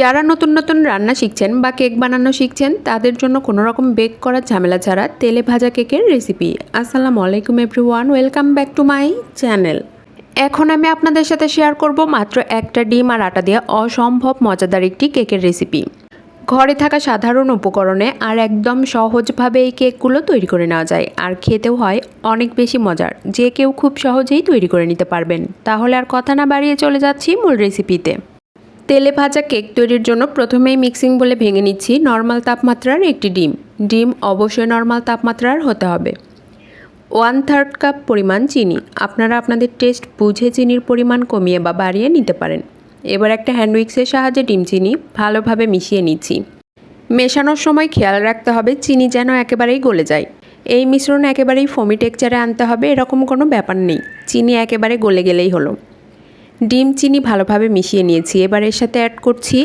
যারা নতুন নতুন রান্না শিখছেন বা কেক বানানো শিখছেন, তাদের জন্য কোনো রকম বেক করার ঝামেলা ছাড়া তেলে ভাজা কেকের রেসিপি আসসালামু আলাইকুম everyone welcome back to my channel এখন আমি আপনাদের সাথে শেয়ার করব মাত্র একটা ডিম আর আটা দিয়ে অসম্ভব মজাদার একটি কেকের রেসিপি ঘরে থাকা সাধারণ উপকরণে আর একদম সহজভাবে এই কেকগুলো তৈরি করে নেওয়া যায়, আর খেতেও হয় অনেক বেশি মজার। যে কেউ খুব সহজেই তৈরি করে নিতে পারবেন। তাহলে আর কথা না বাড়িয়ে চলে যাচ্ছি মূল রেসিপিতে তেলে ভাজা কেক তৈরির জন্য প্রথমেই মিক্সিং বলে ভেঙে নিচ্ছি নর্মাল তাপমাত্রার একটি ডিম। ডিম অবশ্যই নর্মাল তাপমাত্রার হতে হবে। ওয়ান থার্ড কাপ পরিমাণ চিনি। আপনারা আপনাদের টেস্ট বুঝে চিনির পরিমাণ কমিয়ে বা বাড়িয়ে নিতে পারেন। এবার একটা হ্যান্ড উইক্সের সাহায্যে ডিম চিনি ভালোভাবে মিশিয়ে নিচ্ছি। মেশানোর সময় খেয়াল রাখতে হবে চিনি যেন একেবারেই গলে যায়। এই মিশ্রণ একেবারেই ফমি টেক্সচারে আনতে হবে, এরকম কোনো ব্যাপার নেই। চিনি একেবারে গলে গেলেই হলো। ডিম চিনি ভালোভাবে মিশিয়ে নিয়েছি। এবার এর সাথে অ্যাড করছি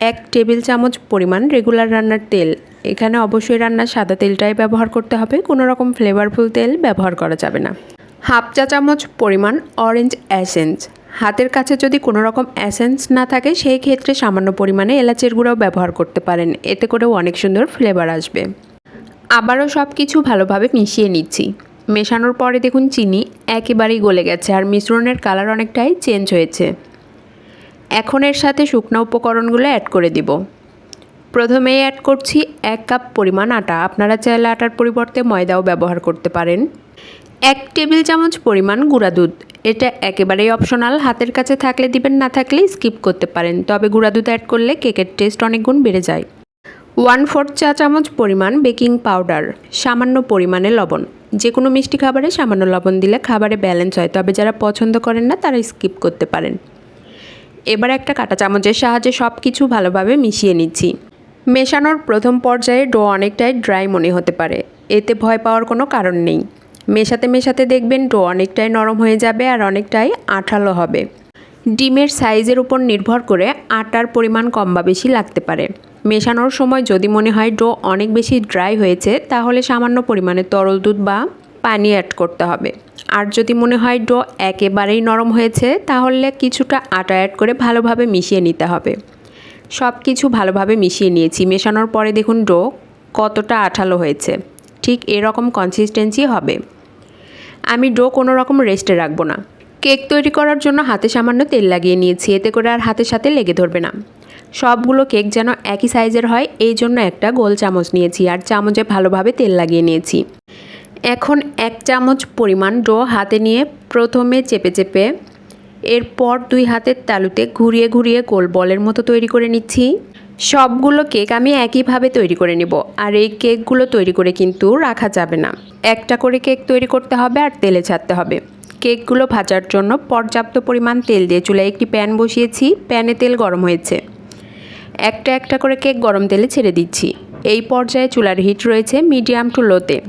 এক টেবিল চামচ পরিমাণ রেগুলার রান্নার তেল। এখানে অবশ্যই রান্নার সাদা তেলটাই ব্যবহার করতে হবে। কোনো রকম ফ্লেভারফুল তেল ব্যবহার করা যাবে না। হাফ চা চামচ পরিমাণ অরেঞ্জ অ্যাসেন্স হাতের কাছে যদি কোনো রকম অ্যাসেন্স না থাকে, সেই ক্ষেত্রে সামান্য পরিমাণে এলাচের গুঁড়াও ব্যবহার করতে পারেন। এতে করেও অনেক সুন্দর ফ্লেভার আসবে। আবারও সব কিছু ভালোভাবে মিশিয়ে নিচ্ছি। মেশানোর পরে দেখুন চিনি একেবারেই গলে গেছে আর মিশ্রণের কালার অনেকটাই চেঞ্জ হয়েছে। এখন এর সাথে শুকনো উপকরণগুলো অ্যাড করে দিব। প্রথমেই অ্যাড করছি এক কাপ পরিমাণ আটা। আপনারা চাইলে আটার পরিবর্তে ময়দাও ব্যবহার করতে পারেন। এক টেবিল চামচ পরিমাণ গুঁড়া দুধ। এটা একেবারেই অপশনাল হাতের কাছে থাকলে দিবেন, না থাকলে স্কিপ করতে পারেন। তবে গুঁড়া দুধ অ্যাড করলে কেকের টেস্ট অনেক গুণ বেড়ে যায়। ওয়ান ফোর্থ চা চামচ পরিমাণ বেকিং পাউডার, সামান্য পরিমাণে লবণ। যে কোনো মিষ্টি খাবারে সামান্য লবণ দিলে খাবারে ব্যালেন্স হয়, তবে যারা পছন্দ করেন না, তারা স্কিপ করতে পারেন। এবার একটা কাঁটা চামচের সাহায্যে সব কিছু ভালোভাবে মিশিয়ে নিচ্ছি। মেশানোর প্রথম পর্যায়ে ডো অনেকটাই ড্রাই মনে হতে পারে, এতে ভয় পাওয়ার কোনো কারণ নেই। মেশাতে মেশাতে দেখবেন ডো অনেকটাই নরম হয়ে যাবে আর অনেকটাই আঠালো হবে। ডিমের সাইজের উপর নির্ভর করে আটার পরিমাণ কম বা বেশি লাগতে পারে। মেশানোর সময় যদি মনে হয় ডো অনেক বেশি ড্রাই হয়েছে, তাহলে সামান্য পরিমাণে তরল দুধ বা পানি অ্যাড করতে হবে। আর যদি মনে হয় ডো একেবারেই নরম হয়েছে, তাহলে কিছুটা আটা অ্যাড করে ভালোভাবে মিশিয়ে নিতে হবে। সব কিছু ভালোভাবে মিশিয়ে নিয়েছি। মেশানোর পরে দেখুন ডো কতটা আঠালো হয়েছে। ঠিক এরকম কনসিস্টেন্সি হবে। আমি ডো কোনো রকম রেস্টে রাখব না। কেক তৈরি করার জন্য হাতে সামান্য তেল লাগিয়ে নিয়েছি। এতে করে আর হাতের সাথে লেগে ধরবে না। সবগুলো কেক যেন একই সাইজের হয়, এই জন্য একটা গোল চামচ নিয়েছি আর চামচে ভালোভাবে তেল লাগিয়ে নিয়েছি। এখন এক চামচ পরিমাণ ডো হাতে নিয়ে প্রথমে চেপে চেপে এরপর দুই হাতের তালুতে ঘুরিয়ে ঘুরিয়ে গোল বলের মতো তৈরি করে নিচ্ছি। সবগুলো কেক আমি একইভাবে তৈরি করে নিব আর এই কেকগুলো তৈরি করে কিন্তু রাখা যাবে না। একটা করে কেক তৈরি করতে হবে আর তেলে ছাড়তে হবে। কেকগুলো ভাজার জন্য পর্যাপ্ত পরিমাণ তেল দিয়ে চুলায় একটি প্যান বসিয়েছি, প্যানে তেল গরম হয়েছে। একটা একটা করে কেক গরম তেলে ছেড়ে দিচ্ছি। এই পর্যায়ে চুলার হিট রয়েছে মিডিয়াম টু লোতে।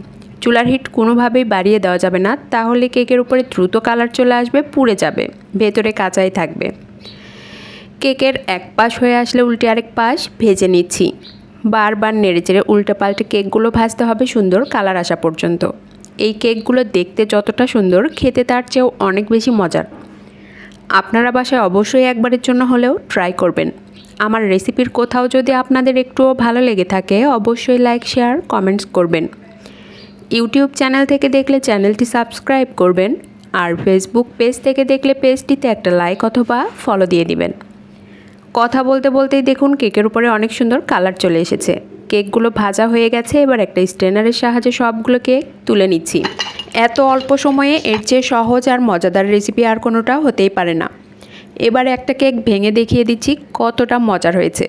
চুলার হিট কোনোভাবেই বাড়িয়ে দেওয়া যাবে না, তাহলে কেকের উপরে দ্রুত কালার চলে আসবে, পুড়ে যাবে, ভেতরে কাঁচাই থাকবে। কেকের এক পাশ হয়ে আসলে উল্টে আরেক পাশ ভেজে নিচ্ছি। বারবার নেড়েচেড়ে উল্টে পাল্টে কেকগুলো ভাজতে হবে সুন্দর কালার আসা পর্যন্ত। এই কেকগুলো দেখতে যতটা সুন্দর, খেতে তার চেয়েও অনেক বেশি মজার। আপনারা বাসায় অবশ্যই একবারের জন্য হলেও ট্রাই করবেন। আমার রেসিপির কোথাও যদি আপনাদের একটুও ভালো লেগে থাকে, অবশ্যই লাইক শেয়ার কমেন্টস করবেন। ইউটিউব চ্যানেল থেকে দেখলে চ্যানেলটি সাবস্ক্রাইব করবেন, আর ফেসবুক পেজ থেকে দেখলে পেজটিতে একটা লাইক অথবা ফলো দিয়ে দিবেন। কথা বলতে বলতেই দেখুন কেকের উপরে অনেক সুন্দর কালার চলে এসেছে। কেকগুলো ভাজা হয়ে গেছে, এবার একটা স্ট্রেনারের সাহায্যে সবগুলো কেক তুলে নিচ্ছি। এত অল্প সময়ে এর চেয়ে সহজ আর মজাদার রেসিপি আর কোনোটা হতেই পারে না। এবারে একটা কেক ভেঙে দেখিয়ে দিচ্ছি কতটা মজার হয়েছে।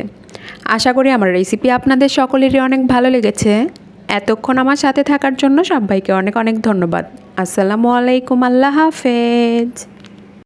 আশা করি আমার রেসিপি আপনাদের সকলেরই অনেক ভালো লেগেছে। এতক্ষণ আমার সাথে থাকার জন্য সবাইকে অনেক অনেক ধন্যবাদ। আসসালামু আলাইকুম, আল্লাহ হাফেজ।